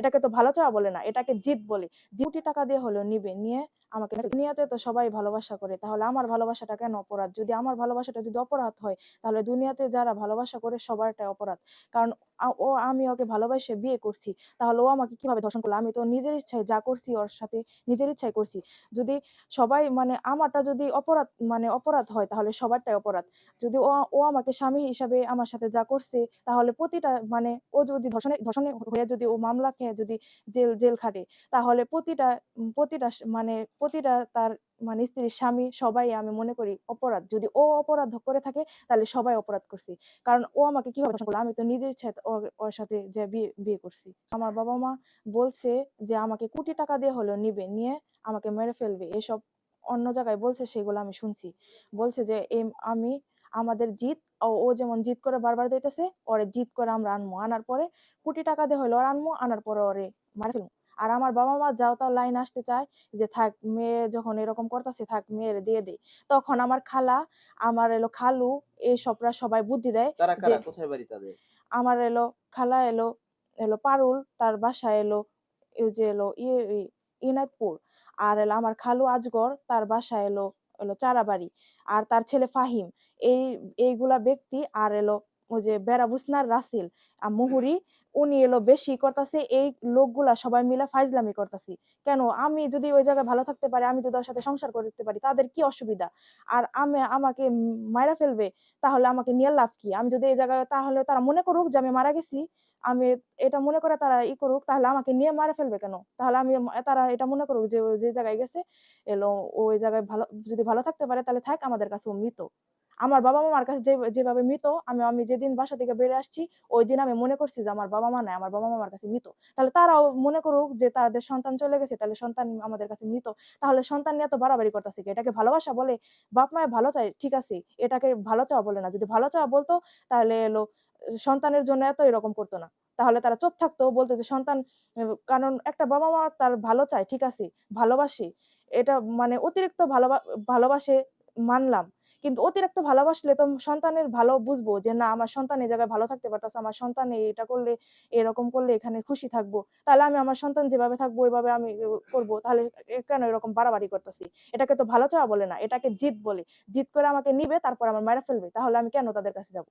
এটাকে তো ভালো চাওয়া বলে না, এটাকে জিত বলে। কোটি টাকা দিয়ে হলেও নিবে, নিয়ে আমাকে দুনিয়াতে তো সবাই ভালোবাসা করে, তাহলে আমার ভালোবাসাটা কেন অপরাধ? যদি আমার ভালোবাসাটা যদি অপরাধ হয়, তাহলে দুনিয়াতে যারা ভালোবাসা করে সবারটাই অপরাধ। কারণ ও, আমি ওকে ভালোবাসে বিয়ে করছি, তাহলে ও আমাকে কীভাবে ধর্ষণ করল? আমি তো নিজের ইচ্ছায় যা করছি, ওর সাথে নিজের ইচ্ছায় করছি। যদি সবাই মানে আমারটা যদি অপরাধ মানে অপরাধ হয়, তাহলে সবারটাই অপরাধ। যদি ও ও আমাকে স্বামী হিসাবে আমার সাথে যা করছে, তাহলে প্রতিটা মানে ও যদি ধর্ষণে ধর্ষণে হয়ে যদি ও মামলা খেয়ে যদি জেল জেল খাটে, তাহলে প্রতিটা প্রতিটা মানে প্রতিটা তার মানে স্ত্রীর স্বামী সবাই আমি মনে করি অপরাধ। যদি ও অপরাধ করে থাকে, তাহলে সবাই অপরাধ করছি। কারণ ও আমাকে কীভাবে করল? আমি তো নিজের ওর সাথে যে বিয়ে করছি। আমার বাবা মা বলছে যে, আমাকে কোটি টাকা দিয়ে হলেও নিবে, নিয়ে আমাকে মেরে ফেলবে। এসব অন্য জায়গায় বলছে, সেগুলো আমি শুনছি। বলছে যে আমি আমাদের জিত ও ও যেমন জিত করে বারবার দিতেছে ওরে জিত করে আমরা আনব আনার পরে কোটি টাকা দিয়ে হইল ওর আনব আনার পরে ওরে মারে ফেলব আর আমার বাবা মা যাও তাও লাইন আসতে চায় যে থাক মেয়ে যখন এরকম করতেছে থাক মেয়ের দিয়ে দে। তখন আমার খালা আমার এলো খালু এই সবরা সবাই বুদ্ধি দেয় যে কোথায় বাড়ি তাদের? আমার এলো খালা এলো এলো পারুল তার বাসা এলো এই যে এলো ইয়ে ইনায়তপুর। আর এলো আমার খালু আজগর তার বাসা এলো এলো চারাবাড়ি আর তার ছেলে ফাহিম। এই এইগুলা ব্যক্তি আর এলো ওই যে বেরাবুসনার রাসিল আর মুহুরি উনি এলো বেশি করতেছে, এই লোকগুলা সবাই মিলে ফাইজলামি করতেছি। কেন? আমি যদি ওই জায়গায় ভালো থাকতে পারি, আমি যদি ওর সাথে সংসার করতে পারি, তাদের কি অসুবিধা? আর আমি, আমাকে মাইরা ফেলবে, তাহলে আমাকে নিয়ে লাভ কি? আমি যদি এই জায়গায়, তাহলে তারা মনে করুক যে আমি মারা গেছি, আমি এটা মনে করে তারা ই করুক, তাহলে আমাকে নিয়ে মারা ফেলবে কেন? তাহলে আমি তারা এটা মনে করুক যে যে জায়গায় গেছে, এলো ওই জায়গায় ভালো, যদি ভালো থাকতে পারে, তাহলে থাক, আমাদের কাছে মৃত। আমার বাবা মামার কাছে যে, যেভাবে মৃত, আমি আমি যেদিন বাসা থেকে বেরিয়ে আসছি ওই দিন আমি মনে করছি যে আমার বাবা মা নাই, আমার বাবা মামার কাছে মৃত। তাহলে তারাও মনে করুক যে তাদের সন্তান চলে গেছে, তাহলে সন্তান আমাদের কাছে মৃত। তাহলে সন্তান নিয়ে তো বাড়াবাড়ি করতেছে এটাকে ভালোবাসা বলে? বাপ মায়ের ভালো চায় ঠিক আছে, এটাকে ভালো চাওয়া বলে না। যদি ভালো চাওয়া বলতো, তাহলে এলো, সন্তানের জন্য এত এরকম করতো না। তাহলে তারা চুপ থাকতো, বলতো যে সন্তান কারণ একটা বাবা মা তার ভালো চায়, ঠিক আছে, ভালোবাসে। এটা মানে অতিরিক্ত ভালোবা, ভালোবাসে মানলাম। কিন্তু অতিরিক্ত ভালোবাসলে তো সন্তানের ভালো বুঝব যে, না, আমার সন্তান এই জায়গায় ভালো থাকতে পারতেছে। আমার সন্তান এটা করলে, এরকম করলে এখানে খুশি থাকব। তাহলে আমি আমার সন্তান যেভাবে থাকব, ওইভাবে আমি করব। তাহলে কেন এরকম বাড়াবাড়ি করতেছি? এটাকে তো ভালো চাওয়া বলে না। এটাকে জিত বলে। জিত করে আমাকে নিবে, তারপর আমার মারা ফেলবে। তাহলে আমি কেন তাদের কাছে যাব?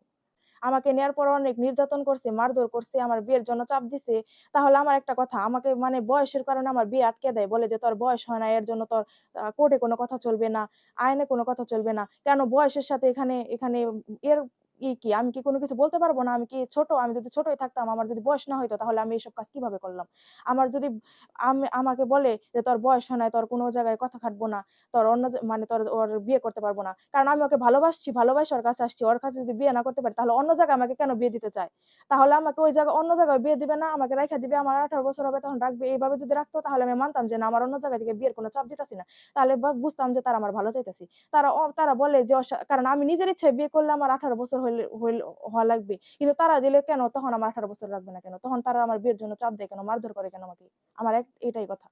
আমাকে নেয়ার পর অনেক নির্যাতন করছে, মারধর করছে, আমার বিয়ের জন্য চাপ দিছে। তাহলে আমার একটা কথা, আমাকে মানে বয়সের কারণে আমার বিয়ে আটকে দেয়, বলে যে তোর বয়স হয় না, এর জন্য তোর কোর্টে কোনো কথা চলবে না, আইনে কোনো কথা চলবে না। কেন বয়সের সাথে এখানে এখানে এর কি? আমি কি কোনো কিছু বলতে পারব না? আমি কি ছোট? আমি যদি ছোটই থাকতাম, আমার যদি বয়স না হইতো, তাহলে আমি এইসব কাজ কীভাবে করলাম? আমার যদি আমি, আমাকে বলে যে তোর বয়স হয় না তোর কোনো জায়গায় কথা খাটবো না, তোর অন্য মানে তোর ওর বিয়ে করতে পারব না। কারণ আমি ওকে ভালোবাসছি, ভালোবাসি ওর কাছে আসছি, ওর কাছে যদি বিয়ে না করতে পারি, তাহলে অন্য জায়গায় আমাকে কেন বিয়ে দিতে চায়? তাহলে আমাকে ওই জায়গায়, অন্য জায়গায় বিয়ে দিবে না, আমাকে রাখা দিবে, আমার আঠারো বছর হবে, তখন রাখবে, এইভাবে যদি রাখতো, তাহলে আমি মানতাম যে না, আমার অন্য জায়গা থেকে বিয়ের কোনো চাপ দিতেছি না। তাহলে বুঝতাম যে তারা আমার ভালো চাইতেছি। তারা তারা বলে যে কারণ আমি নিজের ইচ্ছায় বিয়ে করলে আমার আঠারো বছর হওয়া লাগবে। কিন্তু তারা দিলে কেন? তখন আমার আঠারো বছর লাগবে না কেন? তখন তারা আমার বিয়ের জন্য চাপ দেয় কেন? মারধর করে কেন আমাকে? আমার এটাই কথা।